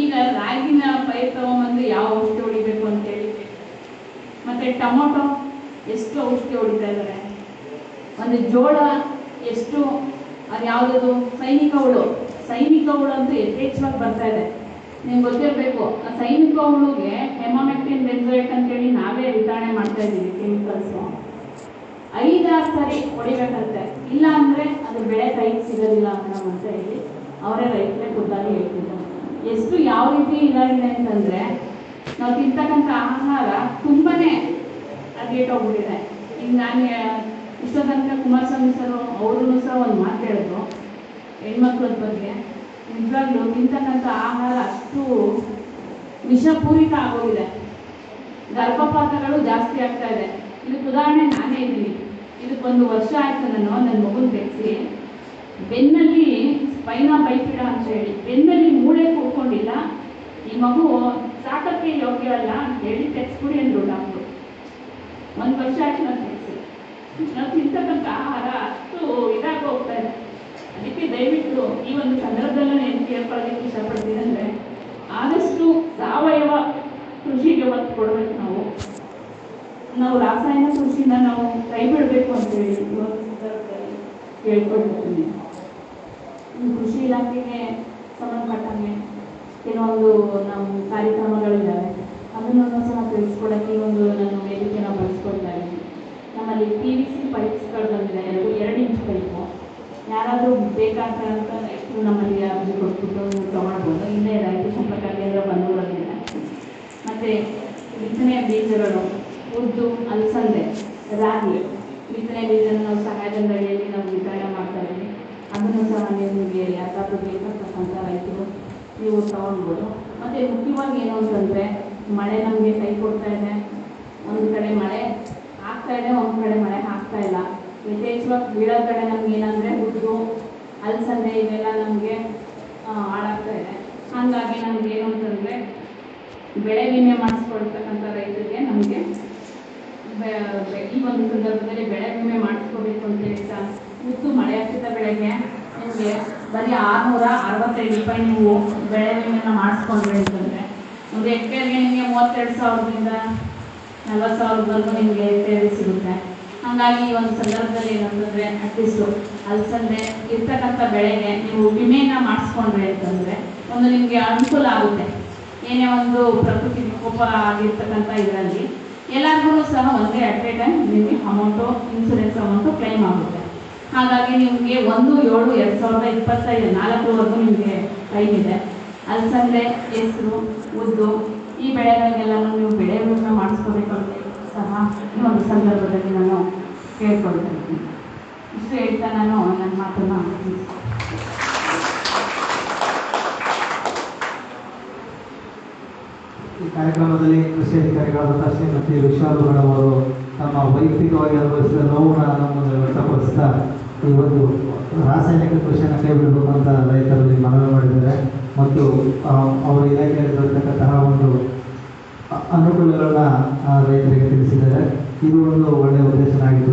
ಈಗ ರಾಗಿನ ಪೈರ್ ತಗೊಂಬಂದು ಯಾವ ಔಷಧಿ ಹೊಡಿಬೇಕು ಅಂತೇಳಿ ಮತ್ತೆ ಟೊಮೊಟೊ ಎಷ್ಟು ಔಷಧಿ ಹೊಡಿತಾ ಇದ್ದಾರೆ? ಒಂದು ಜೋಳ ಎಷ್ಟು? ಅದು ಯಾವುದದು? ಸೈನಿಕ ಹುಳು. ಸೈನಿಕ ಹುಳು ಅಂತೂ ಯಥೇಚ್ಛವಾಗಿ ಬರ್ತಾ ಇದೆ. ನಿಮ್ಗೆ ಗೊತ್ತಿರಬೇಕು, ಆ ಸೈನಿಕ ಹುಳುಗೆ ಹೆಮಾಮೆಕ್ಟಿನ್ ಅಂತ ಅಂತೇಳಿ ನಾವೇ ವಿತರಣೆ ಮಾಡ್ತಾ ಇದ್ದೀವಿ ಕೆಮಿಕಲ್ಸು. ಐದಾರು ಸರಿ ಹೊಡಿಬೇಕಂತೆ ಇಲ್ಲ ಅಂದರೆ ಅದು ಬೆಳೆ ಕೈಗೆ ಸಿಗೋದಿಲ್ಲ ಅಂತ ಹೇಳಿ, ಅವರೇ ರೈತರೇ ಖುದ್ದಾಗಿ ಹೇಳ್ತಿದ್ದಾರೆ. ಎಷ್ಟು ಯಾವ ರೀತಿ ಇದಾಗಿದೆ ಅಂತಂದ್ರೆ, ನಾವು ತಿಂತಕ್ಕಂಥ ಆಹಾರ ತುಂಬನೇ ಅದೇಟೋಗ್ಬಿಟ್ಟಿದೆ ಈಗ ನಾನು ಇಷ್ಟೋ ತನಕ ಕುಮಾರಸ್ವಾಮಿ ಸರ್ ಅವರು ಸಹ ಒಂದು ಮಾತು ಹೇಳಿದ್ರು ಹೆಣ್ಮಕ್ಳ ಬಗ್ಗೆ. ನಿಜವಾಗ್ಲೂ ತಿಂತಕ್ಕಂಥ ಆಹಾರ ಅಷ್ಟು ವಿಷಪೂರಿತ ಆಗೋಗಿದೆ. ಗರ್ಭಪಾತಗಳು ಜಾಸ್ತಿ ಆಗ್ತಾ ಇದೆ. ಇದಕ್ಕೆ ಉದಾಹರಣೆ ನಾನೇ ಇದ್ದೀನಿ. ಇದಕ್ಕೊಂದು ವರ್ಷ ಆಯ್ತು ನಾನು ನನ್ನ ಮಗುನ ತೆಗೆಸಿ ಬೆನ್ನಲ್ಲಿ ಸ್ಪೈನಾ ಬೈಫಿಡ ಅಂತ ಹೇಳಿ ಬೆನ್ನಲ್ಲಿ ಮೂಳೆ ಕೂತ್ಕೊಂಡಿಲ್ಲ. ಈ ಮಗು ಸಾಕಕ್ಕೆ ಯೋಗ್ಯ ಅಲ್ಲ ಅಂತ ಹೇಳಿ ತೆಗೆಸ್ಬಿಡಿ ಅಂದ್ರು ಡಾಕ್ಟ್ರು. ಒಂದು ವರ್ಷ ಆಯ್ತು ನಾನು ತೆಗೆಸಿ. ನಾವು ತಿಂತಕ್ಕಂಥ ಆಹಾರ ಅಷ್ಟು ಇದಾಗಿ ಹೋಗ್ತಾ ಇದೆ. ಅದಕ್ಕೆ ದಯವಿಟ್ಟು ಈ ಒಂದು ಸಂದರ್ಭದಲ್ಲೇ ಏನು ಕೇಳ್ಕೊಳ್ಳೋದಕ್ಕೆ ಇಷ್ಟಪಡ್ತೀನಿ ಅಂದರೆ ಆದಷ್ಟು ಸಾವಯವ ಕೃಷಿಗೆ ಒತ್ತು ಕೊಡ್ಬೇಕು ನಾವು. ನಾವು ರಾಸಾಯನಿಕ ಕೃಷಿಯಿಂದ ನಾವು ಕೈ ಬಿಡಬೇಕು ಅಂತೇಳಿ ಈ ಕೃಷಿ ಇಲಾಖೆಗೆ ಸಂಬಂಧಪಟ್ಟಂಗೆ ಕೆಲವೊಂದು ನಮ್ಮ ಕಾರ್ಯಕ್ರಮಗಳಿದ್ದಾವೆ. ಅದನ್ನು ಸಹ ತಿಳಿಸ್ಕೊಡೋಕ್ಕೆ ಒಂದು ನಾನು ವೇದಿಕೆನ ಬಳಸ್ಕೊಳ್ತಾ ಇದ್ದೀನಿ ನಮ್ಮಲ್ಲಿ ಪಿ ವಿ ಸಿ ಪೈಪ್ಸ್ಗಳು ಬಂದಿದೆ. ಎರಡು ಎರಡು ಇಂಚ್ ಪೈಪು ಯಾರಾದರೂ ಬೇಕಾದ ಅಂತ ಎಷ್ಟು ನಮ್ಮಲ್ಲಿ ಅರ್ಜಿ ಕೊಟ್ಬಿಟ್ಟು ತೊಗೊಳ್ಬೋದು ಇಲ್ಲೇ ರೈತ ಸಂಪರ್ಕ ಕೇಂದ್ರ ಬಂದೂರಲ್ಲಿದೆ ಮತ್ತು ಬಿತ್ತನೆ ಬೀಜಗಳು, ಉದ್ದು, ಅಲಸಂದೆ, ರಾಗಿ. ಬಿತ್ತನೆ ಬೀಜನ ನಾವು ಸಹಾಯಧನದ ಅಡಿಯಲ್ಲಿ ನಾವು ವಿತರಣೆ ಮಾಡ್ತಾ ಇದ್ದೀವಿ ಅದನ್ನು ಸಹ ನಿಮಗೆ ಯಾರಾದರೂ ಬೇಕಾಗ್ತಕ್ಕಂಥ ರೈತರು ನೀವು ತಗೊಳ್ಬೋದು ಮತ್ತು ಮುಖ್ಯವಾಗಿ ಏನು ಅಂತಂದರೆ, ಮಳೆ ನಮಗೆ ಕೈ ಕೊಡ್ತಾ ಇದೆ. ಒಂದು ಕಡೆ ಮಳೆ ಆಗ್ತಾ ಇದೆ, ಒಂದು ಕಡೆ ಮಳೆ ಆಗ್ತಾ ಇಲ್ಲ. ಯಥೇಚ್ಛವಾಗಿ ಬೀಳೋ ಕಡೆ ನಮ್ಗೆ ಏನಂದರೆ ಹುಡುಗು ಅಲಸಂದೆ ಇವೆಲ್ಲ ನಮಗೆ ಹಾಳಾಗ್ತಾ ಇದೆ. ಹಾಗಾಗಿ ನಮ್ಗೆ ಏನು ಅಂತಂದರೆ, ಬೆಳೆ ವಿಮೆ ಮಾಡಿಸ್ಕೊಳ್ತಕ್ಕಂಥ ರೈತರಿಗೆ ನಮಗೆ ಈ ಒಂದು ಸಂದರ್ಭದಲ್ಲಿ ಬೆಳೆ ವಿಮೆ ಮಾಡಿಸ್ಕೋಬೇಕು ಅಂತ ಹೇಳಿ ಸಹ ಉತ್ತು ಮಳೆ ಆಗ್ತಿದ್ದ ಬೆಳೆಗೆ ನಿಮಗೆ ಬರೀ ಅರವತ್ತೈದು ರೂಪಾಯಿ ನೀವು ಬೆಳೆ ವಿಮೆನ ಮಾಡಿಸ್ಕೊಂಡ್ರೆ ಅಂತಂದರೆ. ಒಂದು ಹೆಕ್ಟೇರ್ಗೆ ನಿಮಗೆ ಮೂವತ್ತೆರಡು ಸಾವಿರದಿಂದ ನಲ್ವತ್ತು ಸಾವಿರದವರೆಗೂ ನಿಮಗೆ ಪೇರಿ ಸಿಗುತ್ತೆ. ಹಾಗಾಗಿ ಈ ಒಂದು ಸಂದರ್ಭದಲ್ಲಿ ಏನಂತಂದರೆ ಅಟ್ಲೀಸ್ಟು ಅಲಸಂದೆ ಇರ್ತಕ್ಕಂಥ ಬೆಳೆಗೆ ನೀವು ವಿಮೆನ ಮಾಡಿಸ್ಕೊಂಡ್ರೆ ಅಂತಂದರೆ ಒಂದು ನಿಮಗೆ ಅನುಕೂಲ ಆಗುತ್ತೆ. ಏನೇ ಒಂದು ಪ್ರಕೃತಿ ವಿಕೋಪ ಆಗಿರ್ತಕ್ಕಂಥ ಇದರಲ್ಲಿ ಎಲ್ಲರಿಗೂ ಸಹ ಒಂದೇ ಅಟ್ ಎ ಟೈಮ್ ನಿಮಗೆ ಅಮೌಂಟು ಇನ್ಸೂರೆನ್ಸ್ ಅಮೌಂಟು ಕ್ಲೈಮ್ ಆಗುತ್ತೆ. ಹಾಗಾಗಿ ನಿಮಗೆ ಒಂದು ಏಳು ಎರಡು ಸಾವಿರದ ಇಪ್ಪತ್ತೈದು ನಾಲ್ಕುವರೆಗೂ ನಿಮಗೆ ಟೈಮ್ ಇದೆ ಅಲಸಂದೆ, ಹೆಸರು, ಉದ್ದು, ಈ ಬೆಳೆಗಳಿಗೆಲ್ಲನೂ ನೀವು ಬೆಳೆ ವಿಮೆ ಮಾಡಿಸ್ಕೋಬೇಕು ಅಂತ ಸಹ ಈ ಒಂದು ಸಂದರ್ಭದಲ್ಲಿ ನಾನು ಕೇಳ್ಕೊಳ್ತಾ ಇದ್ದೀನಿ ಇಷ್ಟು ಹೇಳ್ತಾ ನಾನು ನನ್ನ ಮಾತನ್ನು. ಈ ಕಾರ್ಯಕ್ರಮದಲ್ಲಿ ಕೃಷಿ ಅಧಿಕಾರಿಗಳಾದ ಶ್ರೀಮತಿ ವಿಶಾಲ್ ಮೇಡಮ್ ಅವರು ತಮ್ಮ ವೈಯಕ್ತಿಕವಾಗಿ ಅನುಭವಿಸಿದ ನೋವನ್ನ ನಮ್ಮ ವ್ಯಕ್ತಪಡಿಸ್ತಾ ಈ ಒಂದು ರಾಸಾಯನಿಕ ಕೃಷಿಯನ್ನು ಕೈ ಬಿಡಬೇಕು ಅಂತ ರೈತರಲ್ಲಿ ಮನವಿ ಮಾಡಿದ್ದಾರೆ. ಮತ್ತು ಅವರ ಇಲಾಖೆಯಲ್ಲಿ ದೊರೆತಕ್ಕಂತಹ ಒಂದು ಅನುಕೂಲಗಳನ್ನು ರೈತರಿಗೆ ತಿಳಿಸಿದ್ದಾರೆ. ಇದು ಒಂದು ಒಳ್ಳೆಯ ಉದ್ದೇಶನಾಗಿತ್ತು